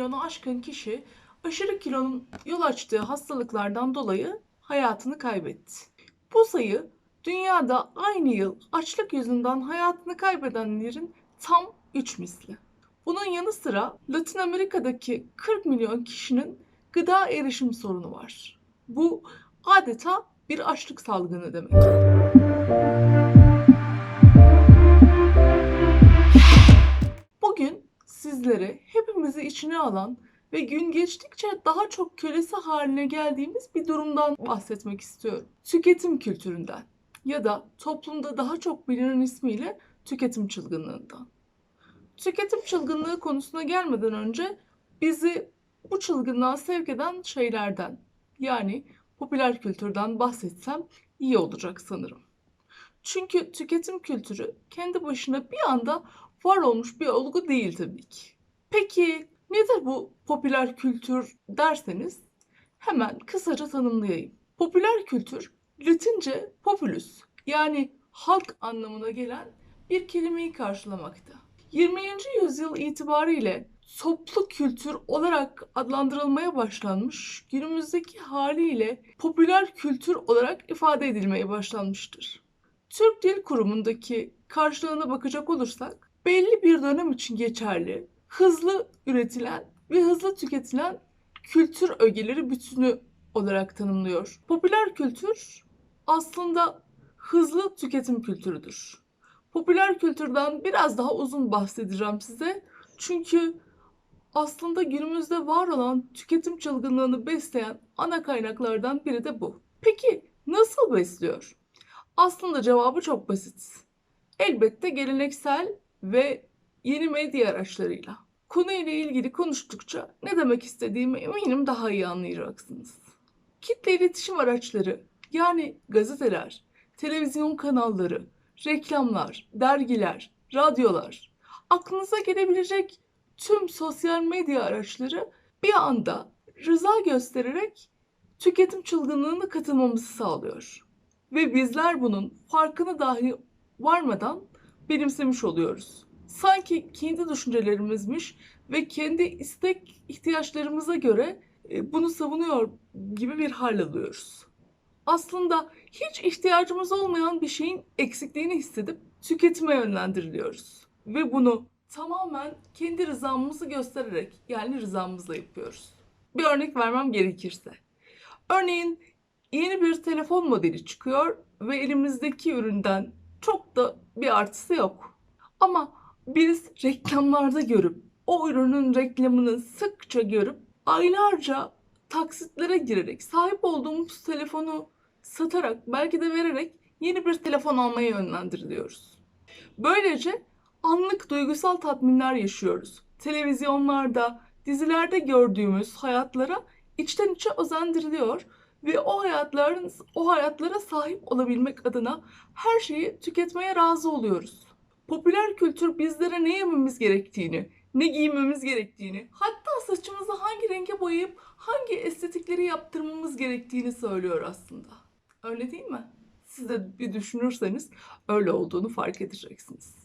aşkın kişi aşırı kilonun yol açtığı hastalıklardan dolayı hayatını kaybetti. Bu sayı dünyada aynı yıl açlık yüzünden hayatını kaybedenlerin tam 3 misli. Bunun yanı sıra Latin Amerika'daki 40 milyon kişinin gıda erişim sorunu var. Bu adeta bir açlık salgını demek. Bugün sizlere hepimizi içine alan ve gün geçtikçe daha çok kölesi haline geldiğimiz bir durumdan bahsetmek istiyorum. Tüketim kültüründen ya da toplumda daha çok bilinen ismiyle tüketim çılgınlığından. Tüketim çılgınlığı konusuna gelmeden önce bizi bu çılgınlığa sevk eden şeylerden yani popüler kültürden bahsetsem iyi olacak sanırım. Çünkü tüketim kültürü kendi başına bir anda var olmuş bir olgu değil tabii ki. Peki nedir bu popüler kültür derseniz hemen kısaca tanımlayayım. Popüler kültür Latince populus yani halk anlamına gelen bir kelimeyi karşılamakta. 20. yüzyıl itibariyle toplu kültür olarak adlandırılmaya başlanmış, günümüzdeki haliyle popüler kültür olarak ifade edilmeye başlanmıştır. Türk Dil Kurumu'ndaki karşılığına bakacak olursak, belli bir dönem için geçerli, hızlı üretilen ve hızlı tüketilen kültür ögeleri bütünü olarak tanımlıyor. Popüler kültür aslında hızlı tüketim kültürüdür. Popüler kültürden biraz daha uzun bahsedeceğim size. Çünkü aslında günümüzde var olan tüketim çılgınlığını besleyen ana kaynaklardan biri de bu. Peki nasıl besliyor? Aslında cevabı çok basit. Elbette geleneksel ve yeni medya araçlarıyla. Konuyla ilgili konuştukça ne demek istediğimi eminim daha iyi anlayacaksınız. Kitle iletişim araçları yani gazeteler, televizyon kanalları, reklamlar, dergiler, radyolar, aklınıza gelebilecek tüm sosyal medya araçları bir anda rıza göstererek tüketim çılgınlığına katılmamızı sağlıyor. Ve bizler bunun farkına dahi varmadan benimsemiş oluyoruz. Sanki kendi düşüncelerimizmiş ve kendi istek ihtiyaçlarımıza göre e, bunu savunuyor gibi bir hal alıyoruz. Aslında hiç ihtiyacımız olmayan bir şeyin eksikliğini hissedip tüketime yönlendiriliyoruz. Ve bunu tamamen kendi rızamızı göstererek yani rızamızla yapıyoruz. Bir örnek vermem gerekirse. Örneğin yeni bir telefon modeli çıkıyor ve elimizdeki üründen çok da bir artısı yok. Ama biz reklamlarda görüp o ürünün reklamını sıkça görüp aylarca taksitlere girerek sahip olduğumuz telefonu satarak belki de vererek yeni bir telefon almaya yönlendiriliyoruz. Böylece anlık duygusal tatminler yaşıyoruz. Televizyonlarda, dizilerde gördüğümüz hayatlara içten içe özendiriliyor ve o hayatların o hayatlara sahip olabilmek adına her şeyi tüketmeye razı oluyoruz. Popüler kültür bizlere ne yememiz gerektiğini, ne giymemiz gerektiğini, hatta saçımızı hangi renge boyayıp hangi estetikleri yaptırmamız gerektiğini söylüyor aslında. Öyle değil mi? Siz de bir düşünürseniz öyle olduğunu fark edeceksiniz.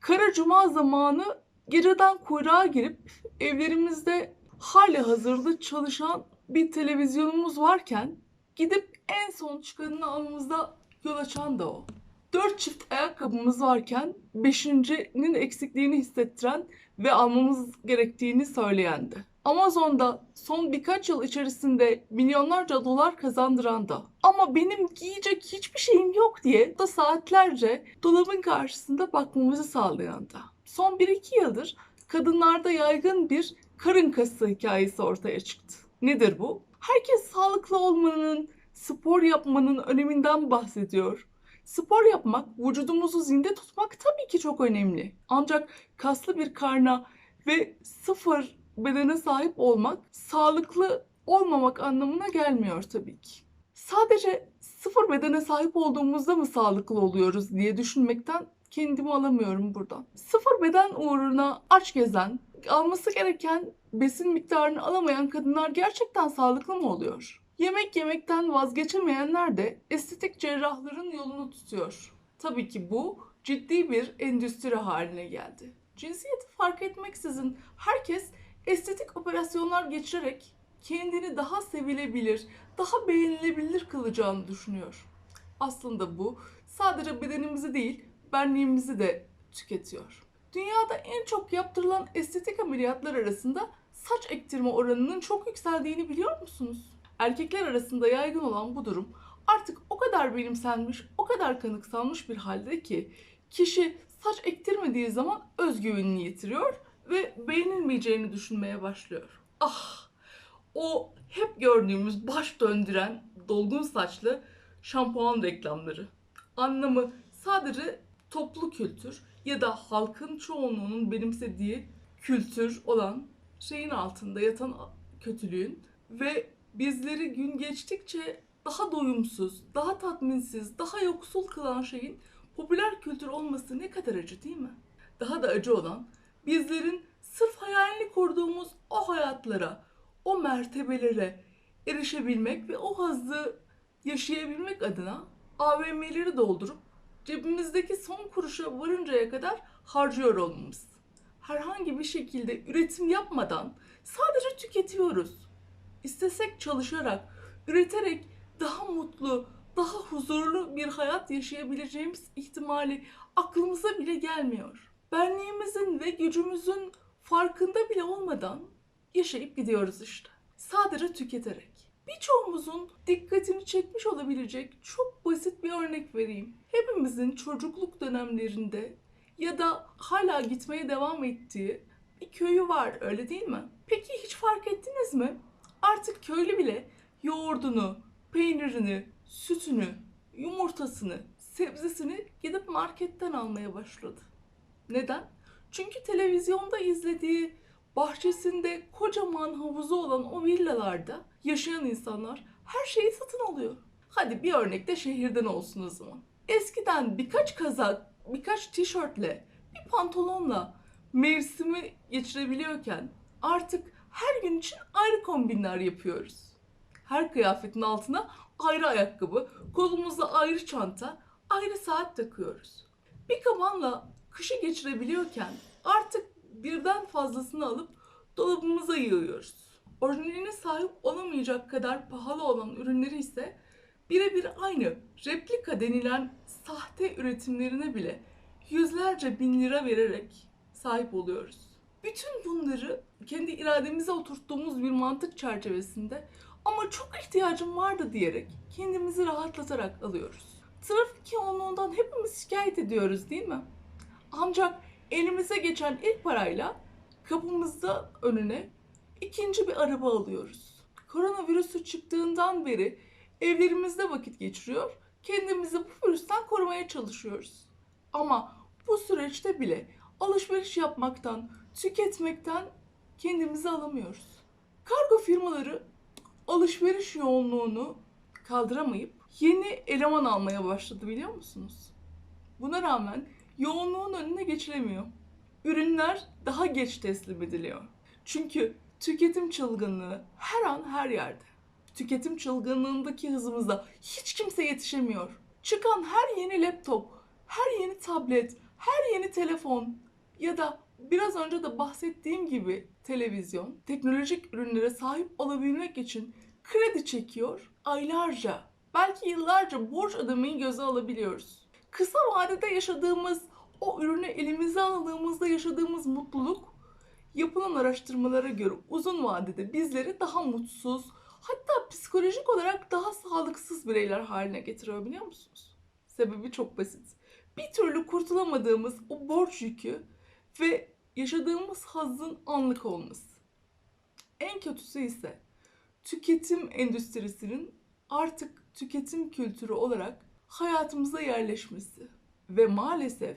Kara cuma zamanı geceden kuyruğa girip evlerimizde hali hazırda çalışan bir televizyonumuz varken gidip en son çıkanını almamızda yol açan da o. Dört çift ayakkabımız varken beşincinin eksikliğini hissettiren ve almamız gerektiğini söyleyen de. Amazon'da son birkaç yıl içerisinde milyonlarca dolar kazandıran da. Ama benim giyecek hiçbir şeyim yok diye da saatlerce dolabın karşısında bakmamızı sağlayan da. Son 1-2 yıldır kadınlarda yaygın bir karın kası hikayesi ortaya çıktı. Nedir bu? Herkes sağlıklı olmanın, spor yapmanın öneminden bahsediyor. Spor yapmak, vücudumuzu zinde tutmak tabii ki çok önemli. Ancak kaslı bir karna ve sıfır bedene sahip olmak sağlıklı olmamak anlamına gelmiyor tabii ki. Sadece sıfır bedene sahip olduğumuzda mı sağlıklı oluyoruz diye düşünmekten kendimi alamıyorum buradan. Sıfır beden uğruna aç gezen, alması gereken besin miktarını alamayan kadınlar gerçekten sağlıklı mı oluyor? Yemek yemekten vazgeçemeyenler de estetik cerrahların yolunu tutuyor. Tabii ki bu ciddi bir endüstri haline geldi. Cinsiyeti fark etmeksizin herkes estetik operasyonlar geçirerek kendini daha sevilebilir, daha beğenilebilir kılacağını düşünüyor. Aslında bu sadece bedenimizi değil, benliğimizi de tüketiyor. Dünyada en çok yaptırılan estetik ameliyatlar arasında saç ektirme oranının çok yükseldiğini biliyor musunuz? Erkekler arasında yaygın olan bu durum artık o kadar benimsenmiş, o kadar kanıksanmış bir halde ki kişi saç ektirmediği zaman özgüvenini yitiriyor ve beğenilmeyeceğini düşünmeye başlıyor. Ah! O hep gördüğümüz baş döndüren dolgun saçlı şampuan reklamları. Anlamı sadece toplu kültür ya da halkın çoğunluğunun benimsediği kültür olan şeyin altında yatan kötülüğün ve bizleri gün geçtikçe daha doyumsuz, daha tatminsiz, daha yoksul kılan şeyin popüler kültür olması ne kadar acı değil mi? Daha da acı olan bizlerin sırf hayalini kurduğumuz o hayatlara, o mertebelere erişebilmek ve o hazzı yaşayabilmek adına AVM'leri doldurup cebimizdeki son kuruşa varıncaya kadar harcıyor olmamız. Herhangi bir şekilde üretim yapmadan sadece tüketiyoruz. İstesek çalışarak, üreterek daha mutlu, daha huzurlu bir hayat yaşayabileceğimiz ihtimali aklımıza bile gelmiyor. Benliğimizin ve gücümüzün farkında bile olmadan yaşayıp gidiyoruz işte. Sadece tüketerek. Birçoğumuzun dikkatini çekmiş olabilecek çok basit bir örnek vereyim. Hepimizin çocukluk dönemlerinde ya da hala gitmeye devam ettiği bir köyü var öyle değil mi? Peki hiç fark ettiniz mi? Artık köylü bile yoğurdunu, peynirini, sütünü, yumurtasını, sebzesini gidip marketten almaya başladı. Neden? Çünkü televizyonda izlediği bahçesinde kocaman havuzu olan o villalarda yaşayan insanlar her şeyi satın alıyor. Hadi bir örnek de şehirden olsun o zaman. Eskiden birkaç kazak, birkaç tişörtle, bir pantolonla mevsimi geçirebiliyorken artık her gün için ayrı kombinler yapıyoruz. Her kıyafetin altına ayrı ayakkabı, kolumuza ayrı çanta, ayrı saat takıyoruz. Bir kabanla kışı geçirebiliyorken artık birden fazlasını alıp dolabımıza yığıyoruz. Orijinaline sahip olamayacak kadar pahalı olan ürünleri ise birebir aynı replika denilen sahte üretimlerine bile yüzlerce bin lira vererek sahip oluyoruz. Bütün bunları kendi irademize oturttuğumuz bir mantık çerçevesinde ama çok ihtiyacım vardı diyerek kendimizi rahatlatarak alıyoruz. Trafik yoğunluğundan hepimiz şikayet ediyoruz değil mi? Ancak elimize geçen ilk parayla kapımızda önüne ikinci bir araba alıyoruz. Koronavirüsü çıktığından beri evlerimizde vakit geçiriyor, kendimizi bu virüsten korumaya çalışıyoruz. Ama bu süreçte bile alışveriş yapmaktan, tüketmekten kendimizi alamıyoruz. Kargo firmaları alışveriş yoğunluğunu kaldıramayıp yeni eleman almaya başladı biliyor musunuz? Buna rağmen yoğunluğun önüne geçilemiyor. Ürünler daha geç teslim ediliyor. Çünkü tüketim çılgınlığı her an her yerde. Tüketim çılgınlığındaki hızımıza hiç kimse yetişemiyor. Çıkan her yeni laptop, her yeni tablet, her yeni telefon ya da biraz önce de bahsettiğim gibi televizyon teknolojik ürünlere sahip olabilmek için kredi çekiyor aylarca belki yıllarca borç ödemeyi göze alabiliyoruz. Kısa vadede yaşadığımız o ürünü elimize aldığımızda yaşadığımız mutluluk yapılan araştırmalara göre uzun vadede bizleri daha mutsuz hatta psikolojik olarak daha sağlıksız bireyler haline getiriyor biliyor musunuz? Sebebi çok basit. Bir türlü kurtulamadığımız o borç yükü ve yaşadığımız hazın anlık olması. En kötüsü ise tüketim endüstrisinin artık tüketim kültürü olarak hayatımıza yerleşmesi ve maalesef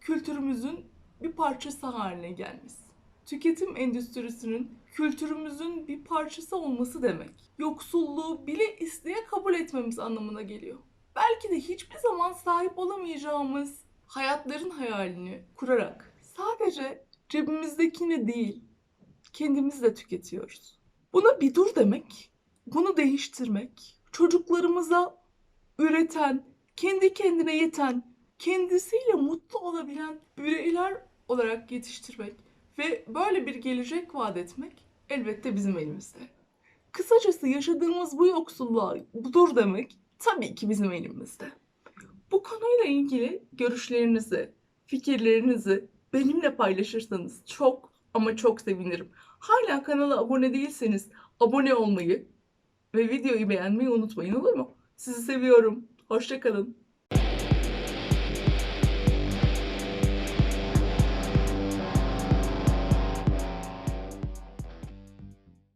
kültürümüzün bir parçası haline gelmesi. Tüketim endüstrisinin kültürümüzün bir parçası olması demek. Yoksulluğu bile isteye kabul etmemiz anlamına geliyor. Belki de hiçbir zaman sahip olamayacağımız hayatların hayalini kurarak sadece cebimizdekini değil, kendimiz de tüketiyoruz. Buna bir dur demek, bunu değiştirmek, çocuklarımıza üreten, kendi kendine yeten, kendisiyle mutlu olabilen bireyler olarak yetiştirmek Ve böyle bir gelecek vaat etmek elbette bizim elimizde. Kısacası yaşadığımız bu yoksulluğa budur demek tabii ki bizim elimizde. Bu konuyla ilgili görüşlerinizi, fikirlerinizi benimle paylaşırsanız çok ama çok sevinirim. Hala kanala abone değilseniz abone olmayı ve videoyu beğenmeyi unutmayın olur mu? Sizi seviyorum. Hoşçakalın.